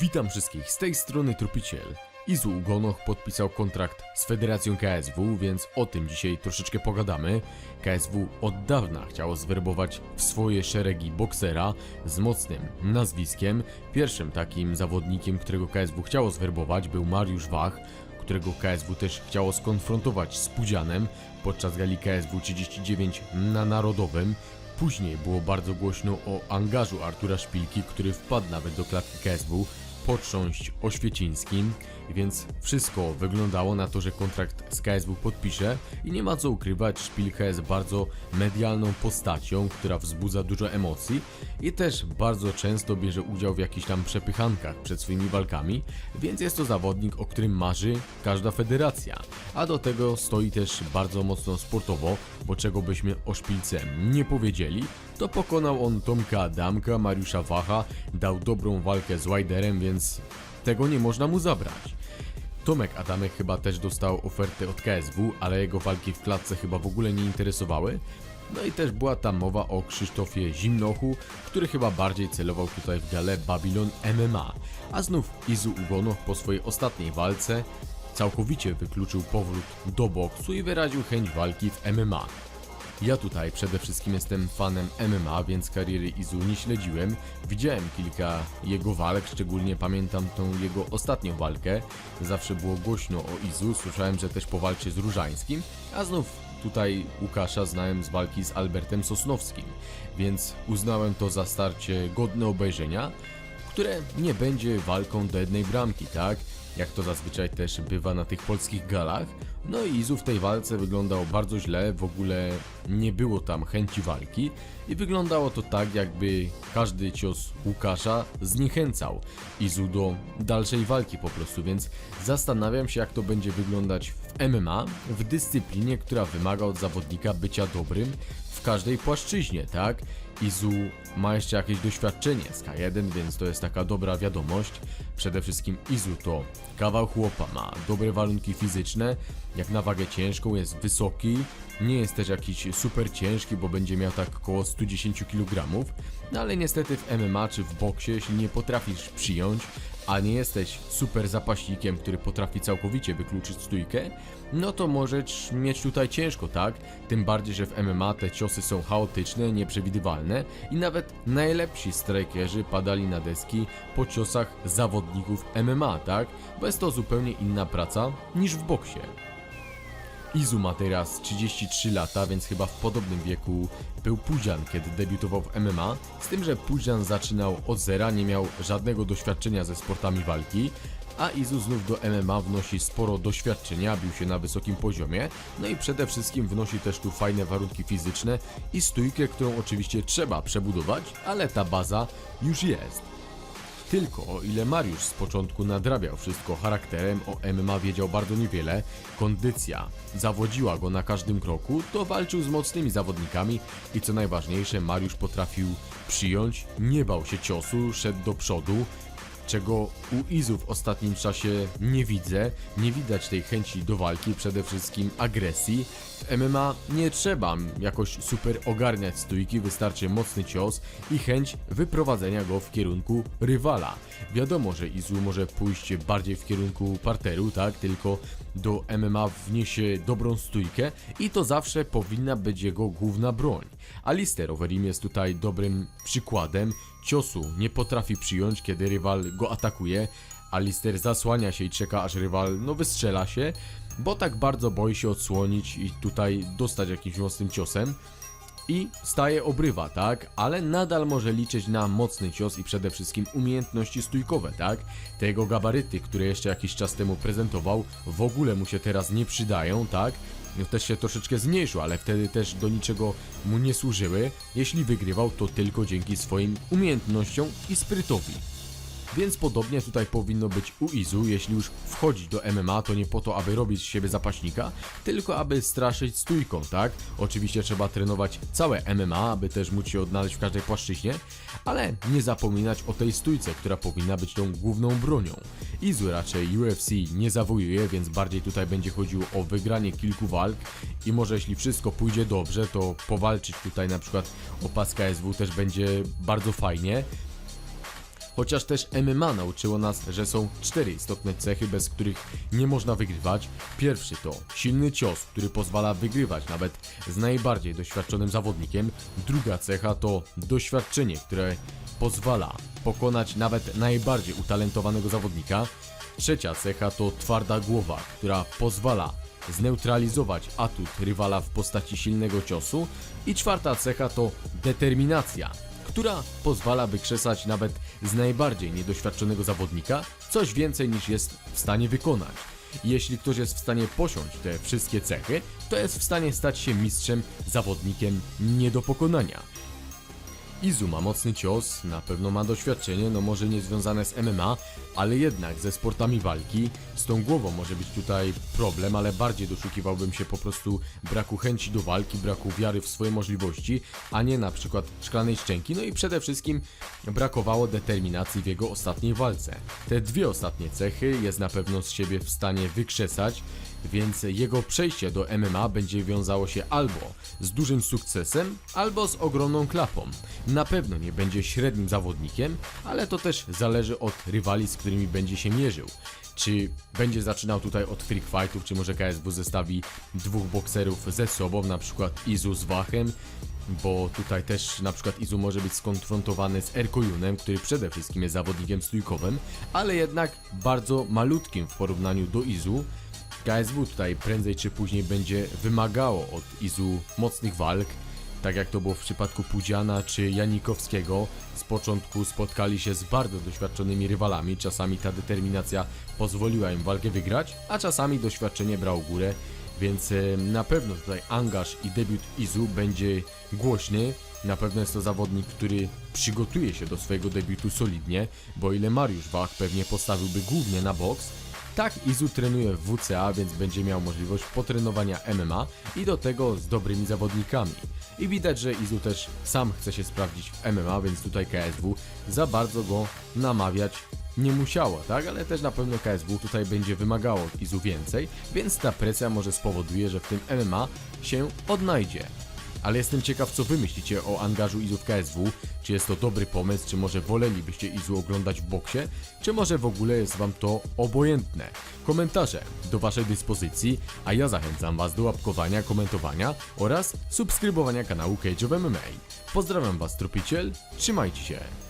Witam wszystkich, z tej strony Trupiciel. Izu Ugonoch podpisał kontrakt z Federacją KSW, więc o tym dzisiaj troszeczkę pogadamy. KSW od dawna chciało zwerbować w swoje szeregi boksera z mocnym nazwiskiem. Pierwszym takim zawodnikiem, którego KSW chciało zwerbować był Mariusz Wach, którego KSW też chciało skonfrontować z Pudzianem podczas gali KSW 39 na Narodowym. Później było bardzo głośno o angażu Artura Szpilki, który wpadł nawet do klatki KSW potrząść oświecińskim, więc wszystko wyglądało na to, że kontrakt z KSW podpisze i nie ma co ukrywać, Szpilka jest bardzo medialną postacią, która wzbudza dużo emocji i też bardzo często bierze udział w jakichś tam przepychankach przed swoimi walkami, więc jest to zawodnik, o którym marzy każda federacja, a do tego stoi też bardzo mocno sportowo, bo czego byśmy o Szpilce nie powiedzieli, to pokonał on Tomka Adamka, Mariusza Wacha, dał dobrą walkę z Widerem, więc tego nie można mu zabrać. Tomek Adamek chyba też dostał ofertę od KSW, ale jego walki w klatce chyba w ogóle nie interesowały. No i też była tam mowa o Krzysztofie Zimnochu, który chyba bardziej celował tutaj w galę Babylon MMA. A znów Izu Ugonow po swojej ostatniej walce całkowicie wykluczył powrót do boksu i wyraził chęć walki w MMA. Ja tutaj przede wszystkim jestem fanem MMA, więc kariery Izu nie śledziłem. Widziałem kilka jego walk, szczególnie pamiętam tą jego ostatnią walkę. Zawsze było głośno o Izu, słyszałem, że też po walce z Różańskim, a znów tutaj Łukasza znałem z walki z Albertem Sosnowskim, więc uznałem to za starcie godne obejrzenia, które nie będzie walką do jednej bramki, tak? Jak to zazwyczaj też bywa na tych polskich galach. No i Izu w tej walce wyglądał bardzo źle, w ogóle nie było tam chęci walki i wyglądało to tak, jakby każdy cios Łukasza zniechęcał Izu do dalszej walki po prostu, więc zastanawiam się jak to będzie wyglądać w MMA, w dyscyplinie, która wymaga od zawodnika bycia dobrym w każdej płaszczyźnie, tak? Izu ma jeszcze jakieś doświadczenie z K1, więc to jest taka dobra wiadomość. Przede wszystkim Izu to kawał chłopa, ma dobre warunki fizyczne, jak na wagę ciężką jest wysoki, nie jest też jakiś super ciężki, bo będzie miał tak około 110 kg, no ale niestety w MMA czy w boksie, jeśli nie potrafisz przyjąć, a nie jesteś super zapaśnikiem, który potrafi całkowicie wykluczyć stójkę, no to możesz mieć tutaj ciężko, tak? Tym bardziej, że w MMA te ciosy są chaotyczne, nieprzewidywalne i nawet najlepsi strajkerzy padali na deski po ciosach zawodników MMA, tak? Bo jest to zupełnie inna praca niż w boksie. Izu ma teraz 33 lata, więc chyba w podobnym wieku był Pudzian, kiedy debiutował w MMA, z tym, że Pudzian zaczynał od zera, nie miał żadnego doświadczenia ze sportami walki, a Izu znów do MMA wnosi sporo doświadczenia, bił się na wysokim poziomie, no i przede wszystkim wnosi też tu fajne warunki fizyczne i stójkę, którą oczywiście trzeba przebudować, ale ta baza już jest. Tylko o ile Mariusz z początku nadrabiał wszystko charakterem, o MMA wiedział bardzo niewiele, kondycja. Zawodziła go na każdym kroku, to walczył z mocnymi zawodnikami i co najważniejsze, Mariusz potrafił przyjąć, nie bał się ciosu, szedł do przodu, czego u Izu w ostatnim czasie nie widzę. Nie widać tej chęci do walki, przede wszystkim agresji. W MMA nie trzeba jakoś super ogarniać stójki, wystarczy mocny cios i chęć wyprowadzenia go w kierunku rywala. Wiadomo, że Izu może pójść bardziej w kierunku parteru, tak? Tylko do MMA wniesie dobrą stójkę i to zawsze powinna być jego główna broń. Alister Overeem jest tutaj dobrym przykładem. Ciosu nie potrafi przyjąć, kiedy rywal go atakuje. Alister zasłania się i czeka, aż rywal no wystrzela się, bo tak bardzo boi się odsłonić i tutaj dostać jakimś mocnym ciosem i staje obrywa, tak? Ale nadal może liczyć na mocny cios i przede wszystkim umiejętności stójkowe, tak? Te jego gabaryty, które jeszcze jakiś czas temu prezentował, w ogóle mu się teraz nie przydają, tak? No też się troszeczkę zmniejszył, ale wtedy też do niczego mu nie służyły. Jeśli wygrywał, to tylko dzięki swoim umiejętnościom i sprytowi. Więc podobnie tutaj powinno być u Izu, jeśli już wchodzi do MMA, to nie po to, aby robić z siebie zapaśnika, tylko aby straszyć stójką, tak? Oczywiście trzeba trenować całe MMA, aby też móc się odnaleźć w każdej płaszczyźnie, ale nie zapominać o tej stójce, która powinna być tą główną bronią. Izu raczej UFC nie zawojuje, więc bardziej tutaj będzie chodziło o wygranie kilku walk i może jeśli wszystko pójdzie dobrze, to powalczyć tutaj na przykład o pas KSW też będzie bardzo fajnie. Chociaż też MMA nauczyło nas, że są cztery istotne cechy, bez których nie można wygrywać. Pierwszy to silny cios, który pozwala wygrywać nawet z najbardziej doświadczonym zawodnikiem. Druga cecha to doświadczenie, które pozwala pokonać nawet najbardziej utalentowanego zawodnika. Trzecia cecha to twarda głowa, która pozwala zneutralizować atut rywala w postaci silnego ciosu. I czwarta cecha to determinacja, która pozwala wykrzesać nawet z najbardziej niedoświadczonego zawodnika coś więcej niż jest w stanie wykonać. Jeśli ktoś jest w stanie posiąść te wszystkie cechy, to jest w stanie stać się mistrzem, zawodnikiem nie do pokonania. Izu ma mocny cios, na pewno ma doświadczenie, no może nie związane z MMA, ale jednak ze sportami walki. Z tą głową może być tutaj problem, ale bardziej doszukiwałbym się po prostu braku chęci do walki, braku wiary w swoje możliwości, a nie na przykład szklanej szczęki. No i przede wszystkim brakowało determinacji w jego ostatniej walce. Te dwie ostatnie cechy jest na pewno z siebie w stanie wykrzesać, więc jego przejście do MMA będzie wiązało się albo z dużym sukcesem, albo z ogromną klapą. Na pewno nie będzie średnim zawodnikiem, ale to też zależy od rywali, z którymi będzie się mierzył. Czy będzie zaczynał tutaj od freak fightów, czy może KSW zestawi dwóch bokserów ze sobą, na przykład Izu z Wachem, bo tutaj też na przykład Izu może być skonfrontowany z Erkojunem, który przede wszystkim jest zawodnikiem stójkowym, ale jednak bardzo malutkim w porównaniu do Izu. KSW tutaj prędzej czy później będzie wymagało od Izu mocnych walk, tak jak to było w przypadku Pudziana czy Janikowskiego. Z początku spotkali się z bardzo doświadczonymi rywalami, czasami ta determinacja pozwoliła im walkę wygrać, a czasami doświadczenie brało górę, więc e, na pewno tutaj angaż i debiut Izu będzie głośny. Na pewno jest to zawodnik, który przygotuje się do swojego debiutu solidnie, bo ile Mariusz Wach pewnie postawiłby głównie na boks, tak, Izu trenuje w WCA, więc będzie miał możliwość potrenowania MMA i do tego z dobrymi zawodnikami. I widać, że Izu też sam chce się sprawdzić w MMA, więc tutaj KSW za bardzo go namawiać nie musiało, tak? Ale też na pewno KSW tutaj będzie wymagało od Izu więcej, więc ta presja może spowoduje, że w tym MMA się odnajdzie. Ale jestem ciekaw, co wy myślicie o angażu Izu w KSW. Czy jest to dobry pomysł, czy może wolelibyście Izu oglądać w boksie, czy może w ogóle jest wam to obojętne? Komentarze do waszej dyspozycji, a ja zachęcam was do łapkowania, komentowania oraz subskrybowania kanału Cage of MMA. Pozdrawiam was, tropiciel, trzymajcie się.